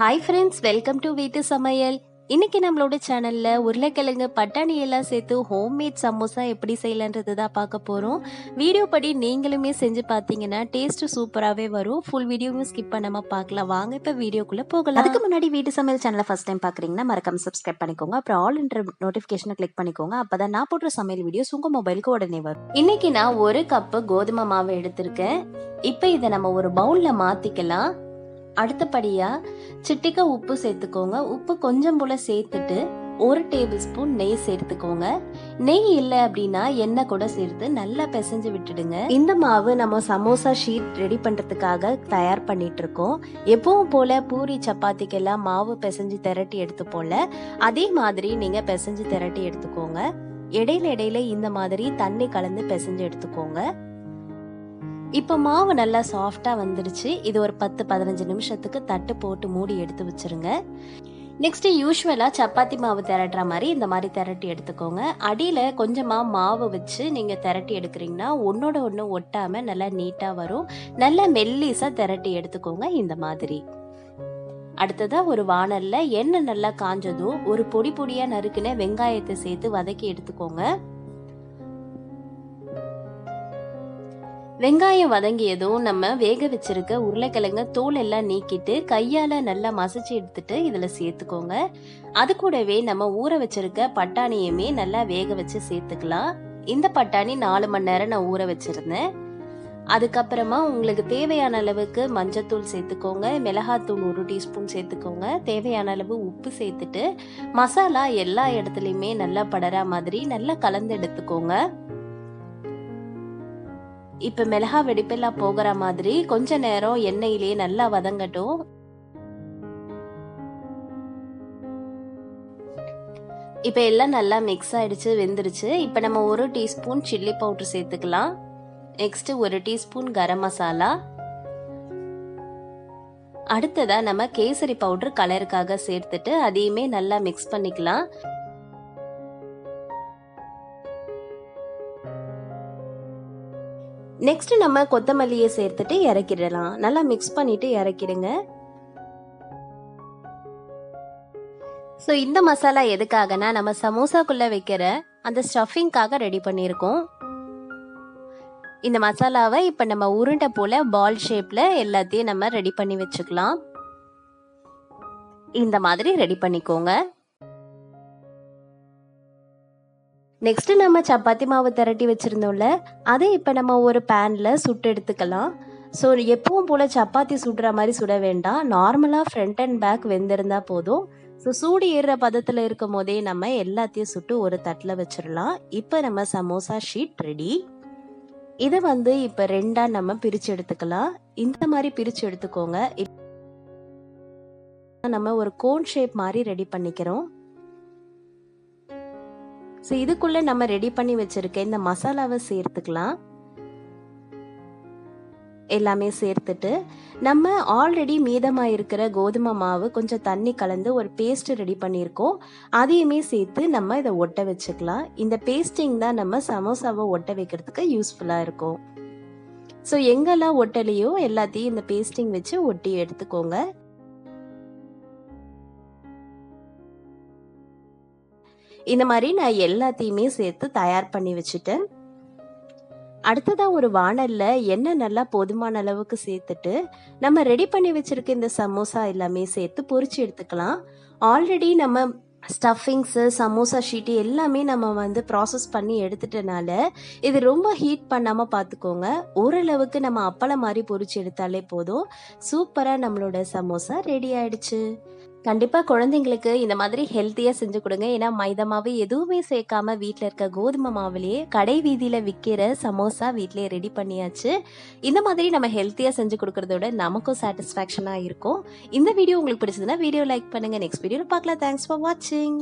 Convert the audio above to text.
Hi friends welcome to வீட்டு சமையல் இன்னைக்கு நம்மளோட சேனல்ல உருளைக்கிழங்கு பட்டாணி எல்லாம் சேர்த்து ஹோம்மேட் சமோசா எப்படி செய்யலான்றது தான் பார்க்க போறோம். வீடியோ படி நீங்களுமே செஞ்சு பார்த்தீங்கன்னா டேஸ்ட் சூப்பராகவே வரும். ஃபுல் வீடியோவும் ஸ்கிப் பண்ணாம பார்க்கலாம். வாங்க இப்போ வீடியோக்குள்ள போகலாம். அதுக்கு முன்னாடி வீட்டு சமையல் சேனலை ஃபர்ஸ்ட் டைம் பார்க்குறீங்கன்னா மறக்காம சப்ஸ்கிரைப் பண்ணிக்கோங்க. அப்புறம் ஆல் என்ற நோட்டிஃபிகேஷனை கிளிக் பண்ணிக்கோங்க. அப்பதான் நான் போடுற சமையல் வீடியோஸ் உங்க மொபைலுக்கு உடனே வரும். இன்னைக்கு நான் ஒரு கப்பு கோதுமை மாவு எடுத்திருக்கேன். இப்போ இதை நம்ம ஒரு பவுல்ல மாத்திக்கலாம். அடுத்தபடியாக சிட்டிக்க உப்பு சேர்த்துக்கோங்க. உப்பு கொஞ்சம் போல் சேர்த்துட்டு ஒரு டேபிள் ஸ்பூன் நெய் சேர்த்துக்கோங்க. நெய் இல்லை அப்படின்னா எண்ணெய் கூட சேர்த்து நல்லா பிசைஞ்சு விட்டுடுங்க. இந்த மாவு நம்ம சமோசா ஷீட் ரெடி பண்ணுறதுக்காக தயார் பண்ணிட்டு இருக்கோம் எப்பவும் போல பூரி சப்பாத்திக்கெல்லாம் மாவு பிசைஞ்சு திரட்டி எடுத்து போல அதே மாதிரி நீங்கள் பிசைஞ்சு திரட்டி எடுத்துக்கோங்க. இடையில இடையில இந்த மாதிரி தண்ணி கலந்து பிசைஞ்சு எடுத்துக்கோங்க. இப்போ மாவு நல்லா சாஃப்டாக வந்துடுச்சு. இது ஒரு பத்து பதினஞ்சு நிமிஷத்துக்கு தட்டு போட்டு மூடி எடுத்து வச்சிருங்க. நெக்ஸ்ட் யூஸ்வலாக சப்பாத்தி மாவு திரட்டுற மாதிரி இந்த மாதிரி திரட்டி எடுத்துக்கோங்க. அடியில் கொஞ்சமாக மாவு வச்சு நீங்கள் திரட்டி எடுக்கிறீங்கன்னா ஒன்றோட ஒன்று ஒட்டாமல் நல்லா நீட்டாக வரும். நல்லா மெல்லிசா திரட்டி எடுத்துக்கோங்க இந்த மாதிரி. அடுத்ததாக ஒரு வானலில் எண்ணெய் நல்லா காஞ்சதும் ஒரு பொடி பொடியாக நறுக்குன வெங்காயத்தை சேர்த்து வதக்கி எடுத்துக்கோங்க. வெங்காயம் வதங்கியதும் நம்ம வேக வச்சிருக்க உருளைக்கிழங்க தோல் எல்லாம் நீக்கிட்டு கையால நல்லா மசிச்சு எடுத்துட்டு இதுல சேர்த்துக்கோங்க. அது கூடவே நம்ம ஊற வச்சிருக்க பட்டாணியுமே நல்லா வேக வச்சு சேர்த்துக்கலாம். இந்த பட்டாணி நாலு மணி நேரம் நான் ஊற வச்சிருந்தேன். அதுக்கப்புறமா உங்களுக்கு தேவையான அளவுக்கு மஞ்சத்தூள் சேர்த்துக்கோங்க. மிளகாத்தூள் ஒரு டீஸ்பூன் சேர்த்துக்கோங்க. தேவையான அளவு உப்பு சேர்த்துட்டு மசாலா எல்லா இடத்துலையுமே நல்லா படரா மாதிரி நல்லா கலந்து எடுத்துக்கோங்க. இப்ப மிளகா வெடிப்பெல்லாம் போகிற மாதிரி கொஞ்ச நேரம் எண்ணெயிலேயே நல்லா வதங்கட்டும். இப்ப எல்லாம் நல்லா மிக்ஸ் ஆயிடுச்சு வெந்துருச்சு. இப்ப நம்ம ஒரு டீஸ்பூன் சில்லி பவுடர் சேர்த்துக்கலாம். நெக்ஸ்ட் ஒரு டீஸ்பூன் கரம் மசாலா. அடுத்ததா நம்ம கேசரி பவுடர் கலருக்காக சேர்த்துட்டு அதையுமே நல்லா மிக்ஸ் பண்ணிக்கலாம். நெக்ஸ்ட் நம்ம கொத்தமல்லியை சேர்த்துட்டு இறக்கிடலாம். நல்லா மிக்ஸ் பண்ணிட்டு இறக்கிடுங்க. ஸோ இந்த மசாலா எதுக்காகனா நம்ம சமோசாக்குள்ளே வைக்கிற அந்த ஸ்டஃபிங்காக ரெடி பண்ணியிருக்கோம். இந்த மசாலாவை இப்போ நம்ம உருண்டை போல பால் ஷேப்பில் எல்லாத்தையும் நம்ம ரெடி பண்ணி வச்சுக்கலாம். இந்த மாதிரி ரெடி பண்ணிக்கோங்க. நெக்ஸ்ட்டு நம்ம சப்பாத்தி மாவு திரட்டி வச்சுருந்தோம்ல அதை இப்போ நம்ம ஒரு பேனில் சுட்டு எடுத்துக்கலாம். ஸோ எப்பவும் போல் சப்பாத்தி சுடுற மாதிரி சுட வேண்டாம். நார்மலாக ஃப்ரண்ட் அண்ட் பேக் வெந்திருந்தா போதும். ஸோ சூடு ஏறுற பதத்தில் இருக்கும் போதே நம்ம எல்லாத்தையும் சுட்டு ஒரு தட்டில் வச்சிடலாம். இப்போ நம்ம சமோசா ஷீட் ரெடி இதை வந்து இப்போ ரெண்டாக நம்ம பிரித்து எடுத்துக்கலாம். இந்த மாதிரி பிரித்து எடுத்துக்கோங்க. நம்ம ஒரு கோன் ஷேப் மாதிரி ரெடி பண்ணிக்கிறோம். ஸோ இதுக்குள்ளே நம்ம ரெடி பண்ணி வச்சுருக்க இந்த மசாலாவை சேர்த்துக்கலாம். எல்லாமே சேர்த்துட்டு நம்ம ஆல்ரெடி மீதமாக இருக்கிற கோதுமை மாவு கொஞ்சம் தண்ணி கலந்து ஒரு பேஸ்ட் ரெடி பண்ணியிருக்கோம். அதையுமே சேர்த்து நம்ம இதை ஒட்ட வச்சுக்கலாம். இந்த பேஸ்டிங் தான் நம்ம சமோசாவை ஒட்ட வைக்கிறதுக்கு யூஸ்ஃபுல்லாக இருக்கும். ஸோ எங்கெல்லாம் ஒட்டலையோ எல்லாத்தையும் இந்த பேஸ்டிங் வச்சு ஒட்டி எடுத்துக்கோங்க. இந்த மாதிரி நான் எல்லாத்தையுமே சேர்த்து தயார் பண்ணி வச்சுட்டேன். அடுத்ததா ஒரு வானல்ல எண்ணெய் நல்லா போதுமான அளவுக்கு சேர்த்துட்டு நம்ம ரெடி பண்ணி வச்சிருக்க இந்த சமோசா எல்லாமே சேர்த்து பொரிச்சு எடுத்துக்கலாம். ஆல்ரெடி நம்ம ஸ்டஃபிங்ஸு சமோசா ஷீட்டு எல்லாமே நம்ம வந்து ப்ராசஸ் பண்ணி எடுத்துட்டனால இது ரொம்ப ஹீட் பண்ணாமல் பார்த்துக்கோங்க ஓரளவுக்கு நம்ம அப்பளம் மாதிரி பொரிச்சு எடுத்தாலே போதும். சூப்பராக நம்மளோட சமோசா ரெடி ஆயிடுச்சு. கண்டிப்பாக குழந்தைங்களுக்கு இந்த மாதிரி ஹெல்த்தியாக செஞ்சு கொடுங்க. ஏன்னா மைதா மாவு எதுவுமே சேர்க்காம வீட்டில் இருக்க கோதுமை மாவுலேயே கடை வீதியில் விற்கிற சமோசா வீட்டிலேயே ரெடி பண்ணியாச்சு. இந்த மாதிரி நம்ம ஹெல்த்தியாக செஞ்சு கொடுக்குறதோட நமக்கும் சாட்டிஸ்ஃபேக்ஷனாக இருக்கும். இந்த வீடியோ உங்களுக்கு பிடிச்சதுன்னா வீடியோ லைக் பண்ணுங்க. நெக்ஸ்ட் வீடியோவில் பார்க்கலாம். தேங்க்ஸ் ஃபார் வாட்சிங்